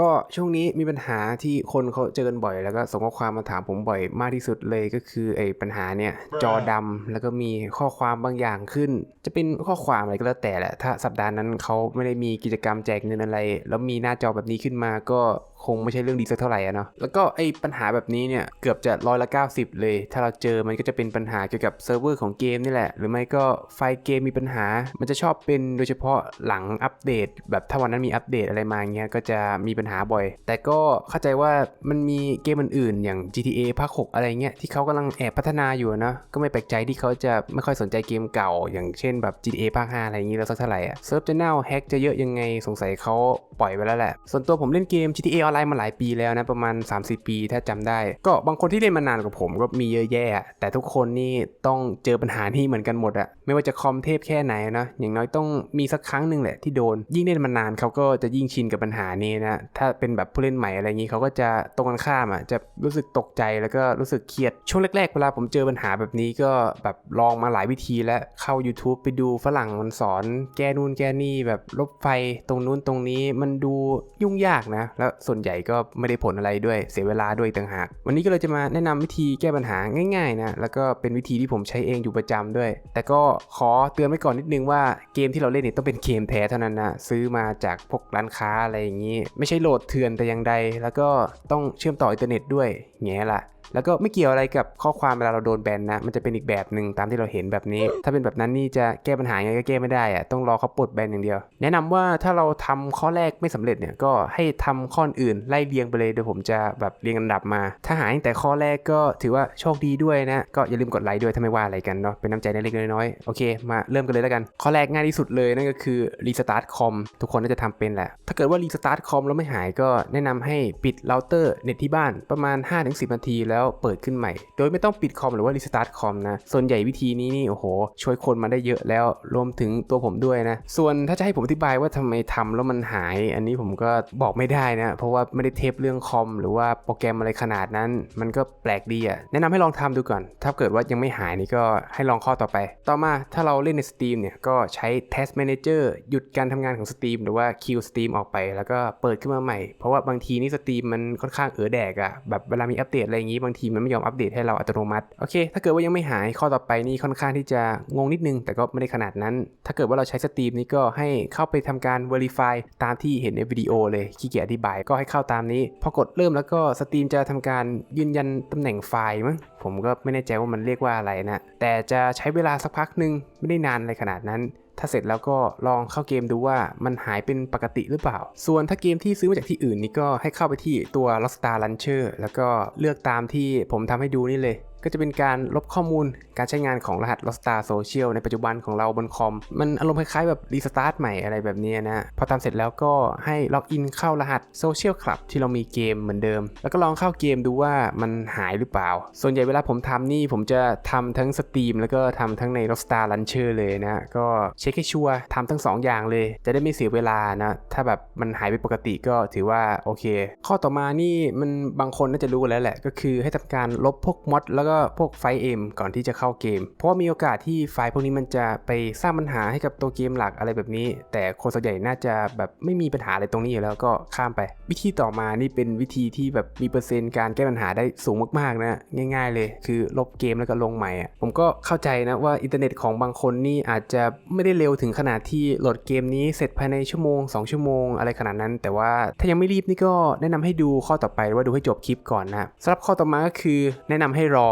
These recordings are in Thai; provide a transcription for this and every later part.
ก็ช่วงนี้มีปัญหาที่คนเขาเจอกันบ่อย แล้วก็ส่งข้อความมาถามผมบ่อยมากที่สุดเลยก็คือไอ้ปัญหาเนี่ยจอดำแล้วก็มีข้อความบางอย่างขึ้น จะเป็นข้อความอะไรก็แล้วแต่แหละถ้าสัปดาห์นั้นเขาไม่ได้มีกิจกรรมแจกเงินอะไร แล้วมีหน้าจอแบบนี้ขึ้นมาก็ คงไม่ใช่เรื่องดีสักเท่าไหร่อะเนาะแล้วก็ไอ้ปัญหาแบบนี้เนี่ยเกือบจะร้อยละ 90 เลย ถ้าเราเจอมันก็จะเป็นปัญหาเกี่ยวกับเซิร์ฟเวอร์ของเกมนี่แหละ หรือไม่ก็ไฟล์เกมมีปัญหา มันจะชอบเป็นโดยเฉพาะหลังอัปเดต แบบถ้าวันนั้นมีอัปเดตอะไรมาเงี้ยก็จะมีปัญหาบ่อย แต่ก็เข้าใจว่ามันมีเกมอื่นๆอย่าง GTA ภาค6อะไรเงี้ยที่เขากำลังแอบพัฒนาอยู่นะก็ไม่แปลกใจที่เขาจะไม่ค่อยสนใจเกมเก่า อย่างเช่นแบบ GTA ภาค5อะไรอย่างงี้แล้วสักเท่าไหร่อะเซิร์ฟจะเน่าแฮกจะเยอะยังไงสงสัยเขาปล่อยไปแล้วแหละส่วนตัวผมเล่นเกม GTA ออนไลน์มาหลายปีแล้วนะประมาณ 30 ปีถ้าจำได้ ก็บางคนที่เล่นมานานกว่าผมก็มีเยอะแยะ แต่ทุกคนนี่ต้องเจอปัญหานี้เหมือนกันหมดอะไม่ว่าจะคอมเทพแค่ไหนนะอย่างน้อยต้องมีสักครั้งหนึ่งแหละที่โดน ยิ่งเล่นมานานเขาก็จะยิ่งชินกับปัญหานี้นะถ้าเป็นแบบผู้เล่นใหม่อะไรอย่างนี้เขาก็จะตรงกันข้ามอะจะรู้สึกตกใจแล้วก็รู้สึกเครียดช่วงแรกๆเวลาผมเจอปัญหาแบบนี้ก็แบบลองมาหลายวิธีแล้วเข้า YouTube ไปดูฝรั่งมันสอนแก้นู่นแก้นี่แบบลบไฟตรงนู้นตรงนี้มันดูยุ่งยากนะ แล้วส่วนใหญ่ก็ไม่ได้ผลอะไรด้วยเสียเวลาด้วยต่างหาก วันนี้ก็เลยจะมาแนะนำวิธีแก้ปัญหาง่ายๆนะแล้วก็เป็นวิธีที่ผมใช้เองอยู่ประจำด้วย แต่ก็ขอเตือนไว้ก่อนนิดนึงว่าเกมที่เราเล่นเนี่ยต้องเป็นเกมแท้เท่านั้นนะซื้อมาจากพวกร้านค้าอะไรอย่างนี้ ไม่ใช่โหลดเถื่อนแต่อย่างใด แล้วก็ต้องเชื่อมต่ออินเทอร์เน็ตด้วยแง่ละ แล้วก็ไม่เกี่ยวอะไรกับข้อความเวลาเราโดนแบนนะ มันจะเป็นอีกแบบหนึ่งตามที่เราเห็นแบบนี้ ถ้าเป็นแบบนั้นนี่จะแก้ปัญหายังไงก็แก้ไม่ได้อะต้องรอเขาปลดแบนอย่างเดียว แนะนำว่าถ้าเราทำข้อแรกไม่สำเร็จเนี่ยก็ให้ทำข้ออื่นไล่เรียงไปเลยเดี๋ยวผมจะแบบเรียงอันดับมา ถ้าหายตั้งแต่ข้อแรกก็ถือว่าโชคดีด้วยนะ ก็อย่าลืมกดไลค์ด้วยถ้าไม่ว่าอะไรกันเนาะเป็นน้ำใจเล็กๆน้อยๆโอเค มาเริ่มกันเลยแล้วกัน ข้อแรกง่ายที่สุดเลยนั่นก็คือรีสตาร์ทคอมทุกคนน่าจะทำเป็นแหละ ถ้าเกิดว่ารีสตาร์ทคอมแล้วไม่หายก็แนะนำให้ปิดเราเตอร์เน็ตที่บ้านประมาณ 5-10นาทีแล้วเปิดขึ้นใหม่ โดยไม่ต้องปิดคอมหรือว่ารีสตาร์ทคอมนะ ส่วนใหญ่วิธีนี้นี่โอ้โห ช่วยคนมาได้เยอะแล้วรวมถึงตัวผมด้วยนะ ส่วนถ้าจะให้ผมอธิบายว่าทำไมทำแล้วมันหาย อันนี้ผมก็บอกไม่ได้นะ เพราะว่าไม่ได้เทปเรื่องคอม หรือว่าโปรแกรมอะไรขนาดนั้น มันก็แปลกดีอะแนะนำให้ลองทำดูก่อน ถ้าเกิดว่ายังไม่หายนี่ก็ให้ลองข้อต่อไป ต่อมาถ้าเราเล่นใน Steam เนี่ยก็ใช้ Test Manager หยุดการทำงานของ Steam หรือว่า Kill Steam ออกไป แล้วก็เปิดขึ้นมาใหม่ เพราะว่าบางทีนี่ Steam มันค่อนข้างเออแดกอะแบบเวลามีอัปเดตอะไรอย่างงี้บางทีมันไม่ยอมอัปเดตให้เราอัตโนมัติ โอเค ถ้าเกิดว่ายังไม่หายข้อต่อไปนี่ค่อนข้างที่จะงงนิดนึง แต่ก็ไม่ได้ขนาดนั้น ถ้าเกิดว่าเราใช้ Steam นี่ก็ให้เข้าไปทำการ Verify ตามที่เห็นในวิดีโอเลยขี้เกียจอธิบายก็ให้เข้าตามนี้ พอกดเริ่มแล้วก็ Steam จะทำการยืนยันตำแหน่งไฟล์มั้งผมก็ไม่แน่ใจว่ามันเรียกว่าอะไรนะ แต่จะใช้เวลาสักพักหนึ่งไม่ได้นานอะไรขนาดนั้น ถ้าเสร็จแล้วก็ลองเข้าเกมดูว่ามันหายเป็นปกติหรือเปล่า ส่วนถ้าเกมที่ซื้อมาจากที่อื่นนี่ก็ให้เข้าไปที่ตัว Rockstar Launcher แล้วก็เลือกตามที่ผมทำให้ดูนี่เลย ก็จะเป็นการลบข้อมูลการใช้งานของรหัส Rockstar Social ในปัจจุบันของเราบนคอม มันอารมณ์คล้ายๆแบบรีสตาร์ทใหม่อะไรแบบนี้นะ พอทำเสร็จแล้วก็ให้ล็อกอินเข้ารหัส Social Club ที่เรามีเกมเหมือนเดิม แล้วก็ลองเข้าเกมดูว่ามันหายหรือเปล่า ส่วนใหญ่เวลาผมทำนี่ผมจะทำทั้ง Steam แล้วก็ทำทั้งใน Rockstar Launcher เลยนะ ก็เช็คให้ชัวร์ทำทั้งสองอย่างเลย จะได้ไม่เสียเวลานะ ถ้าแบบมันหายไปปกติก็ถือว่าโอเค ข้อต่อมานี่มันบางคนน่าจะรู้กันแล้วแหละ ก็คือให้ทำการลบพวกมอดแล้วก็พวกไฟเอ็มก่อนที่จะเข้าเกม เพราะว่ามีโอกาสที่ไฟล์พวกนี้มันจะไปสร้างปัญหาให้กับตัวเกมหลักอะไรแบบนี้ แต่คนส่วนใหญ่น่าจะแบบไม่มีปัญหาอะไรตรงนี้อยู่แล้วก็ข้ามไป วิธีต่อมานี่เป็นวิธีที่แบบมีเปอร์เซ็นต์การแก้ปัญหาได้สูงมากๆนะง่าย ๆ เลย คือลบเกมแล้วก็ลงใหม่อะผมก็เข้าใจนะว่าอินเทอร์เน็ตของบางคนนี่อาจจะไม่ได้เร็วถึงขนาดที่โหลดเกมนี้เสร็จภายในชั่วโมง 2 ชั่วโมงอะไรขนาดนั้น แต่ว่าถ้ายังไม่รีบนี่ก็แนะนำให้ดูข้อต่อไปว่าดูให้จบคลิปก่อนนะสำหรับข้อต่อมาก็คือแนะนำให้รอ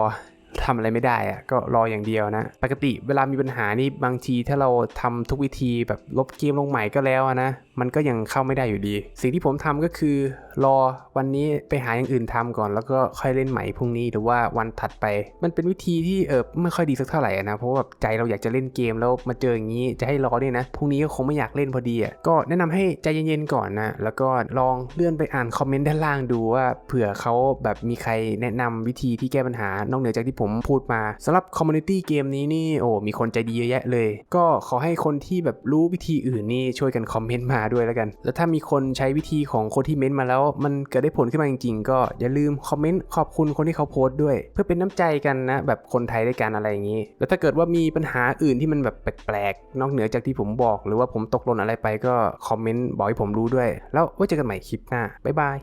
ทำอะไรไม่ได้อะก็รออย่างเดียวนะ ปกติเวลามีปัญหานี่บางทีถ้าเราทำทุกวิธีแบบลบเกมลงใหม่ก็แล้วนะ มันก็ยังเข้าไม่ได้อยู่ดี สิ่งที่ผมทำก็คือรอวันนี้ไปหาอย่างอื่นทำก่อน แล้วก็ค่อยเล่นใหม่พรุ่งนี้หรือว่าวันถัดไป มันเป็นวิธีที่เออไม่ค่อยดีสักเท่าไหร่นะ เพราะแบบใจเราอยากจะเล่นเกมแล้วมาเจออย่างนี้จะให้รอเนี่ยนะพรุ่งนี้ก็คงไม่อยากเล่นพอดีอะก็แนะนำให้ใจเย็นๆก่อนนะแล้วก็ลองเลื่อนไปอ่านคอมเมนต์ด้านล่างดูว่าเผื่อเขาแบบมีใครแนะนำวิธีที่แก้ปัญหานอกเหนือจากที่ผมผมพูดมาสำหรับคอมมูนิตี้เกมนี้นี่โอ้มีคนใจดีเยอะแยะเลย ก็ขอให้คนที่แบบรู้วิธีอื่นนี่ช่วยกันคอมเมนต์มาด้วยแล้วกัน แล้วถ้ามีคนใช้วิธีของคนที่เม้นต์มาแล้ว มันเกิดได้ผลขึ้นมาจริงๆ ก็อย่าลืมคอมเมนต์ขอบคุณคนที่เขาโพสต์ด้วย เพื่อเป็นน้ำใจกันนะ แบบคนไทยด้วยกันอะไรอย่างนี้ แล้วถ้าเกิดว่ามีปัญหาอื่นที่มันแบบแปลกๆ นอกเหนือจากที่ผมบอก หรือว่าผมตกหล่นอะไรไปก็คอมเมนต์บอกให้ผมรู้ด้วย แล้วไว้เจอกันใหม่คลิปหน้าบ๊ายบาย